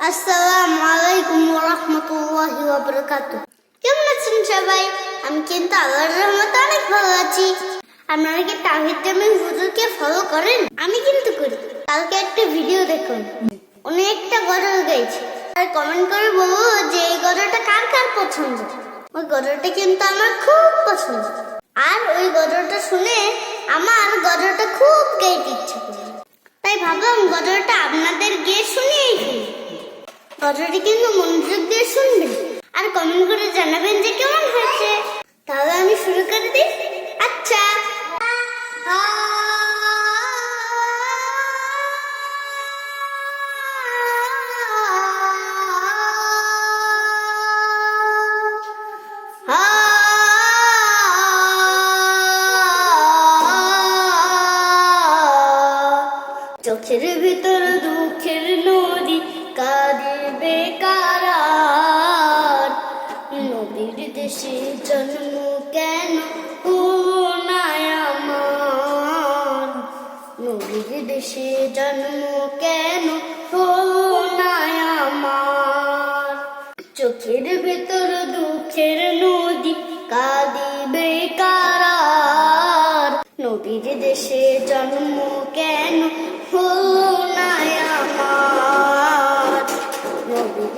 আসসালামু আলাইকুম রহমতুল্লাহি ওয়াবারাকাতু কেমন আছেন সবাই আমি কিন্তু আল্লাহর রহমতে অনেক ভালো আছি আপনারা কি তাহিদ জামিল হুজুরকে ফলো করেন আমি কিন্তু করি কালকে একটা ভিডিও দেখুন উনি একটা গজল গাইছে আর কমেন্ট করে বলব যে এই গজলটা কার কার পছন্দ ওই গজলটা কিন্তু আমার খুব পছন্দ আর ওই গজলটা শুনে আমার গজলটা খুব গাইতে করে তাই ভাবলাম গজলটা ফেলি গজলটি কিন্তু মনোযোগ দিয়ে শুনবেন আর কমেন্ট করে জানাবেন যে কেমন হয়েছে। তাহলে আমি শুরু করে দিই। আচ্ছা। চোখের ভিতর দুঃখের নদী কাঁদবে কারার নদীর দেশে জন্ম কেন? আমার? নদীর দেশে জন্ম কেন? আমার? চোখের ভেতর দুঃখের নদী কাঁদিবে কারার নদীর দেশে জন্ম কেন? হলো না আমার?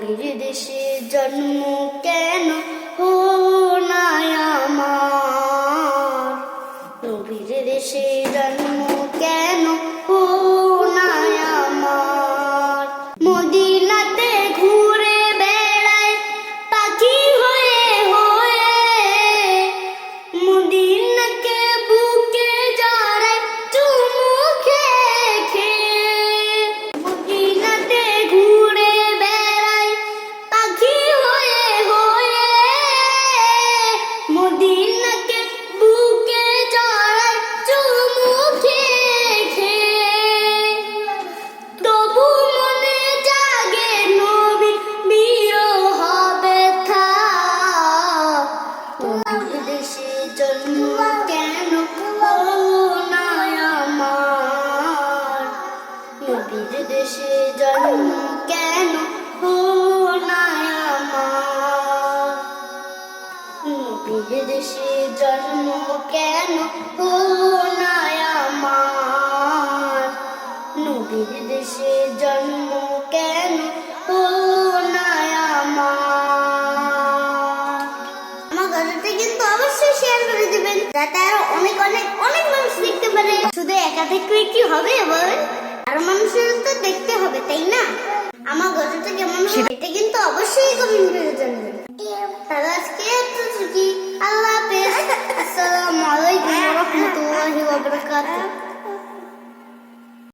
নবীর দেশে জন্ম কেন মদিনাকে বুকে জড়ায় চুমু খেয়ে। তবু মনে জাগে নবী বিয় হবে থা নবীর দেশে জন্ম কেন নবীর দেশে জন্ম কেন নবীর দেশে জন্ম কেন হলো না আমার? নবীর দেশে জন্ম কেন হলো না আমার? আমার কিন্তু অবশ্যই শেয়ার করে দিবেন যাতে আরও অনেক অনেক অনেক মানুষ দেখতে পারে। শুধু একা দেখলে কি হবে বলেন আরও মানুষের তো দেখতে হবে তাই না? আমার গল্পটা কেমন এটা কিন্তু অবশ্যই কমেন্ট করে জানাবেন। Sergi.